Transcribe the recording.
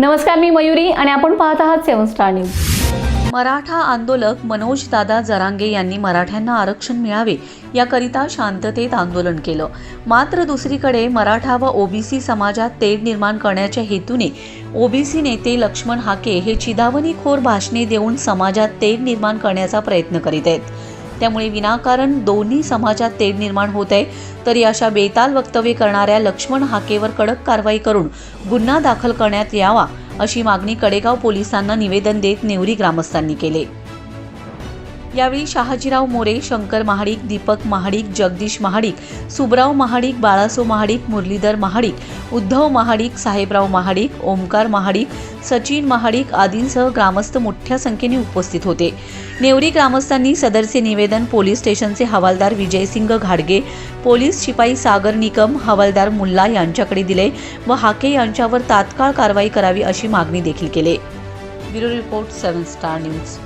नमस्कार मी मयुरी आणि आपण पाहत आहात सेवन स्टार न्यूज. मराठा आंदोलक मनोज दादा जरांगे यांनी मराठ्यांना आरक्षण मिळावे याकरिता शांततेत आंदोलन केलं. मात्र दुसरीकडे मराठा व ओबीसी समाजात तेढ निर्माण करण्याच्या हेतूने ओबीसी नेते लक्ष्मण हाके हे चिदावणीखोर भाषणे देऊन समाजात तेढ निर्माण करण्याचा प्रयत्न करीत आहेत. त्यामुळे विनाकारण दोन्ही समाजात तेढ निर्माण होत आहे. तरी अशा बेताल वक्तव्य करणाऱ्या लक्ष्मण हाकेवर कडक कारवाई करून गुन्हा दाखल करण्यात यावा अशी मागणी कडेगाव पोलिसांना निवेदन देत नेवरी ग्रामस्थांनी केले. यावेळी शहाजीराव मोरे शंकर महाडिक दीपक महाडिक जगदीश महाडिक सुबराव महाडिक बाळासो महाडिक मुरलीधर महाडिक उद्धव महाडिक साहेबराव महाडिक ओमकार महाडिक सचिन महाडिक आदींसह ग्रामस्थ मोठ्या संख्येने उपस्थित होते. नेवरी ग्रामस्थांनी सदरचे निवेदन पोलीस स्टेशनचे हवालदार विजयसिंग घाडगे पोलीस शिपाई सागर निकम हवालदार मुल्ला यांच्याकडे दिले व हाके यांच्यावर तात्काळ कारवाई करावी अशी मागणी देखील केली. Bureau report seven star news.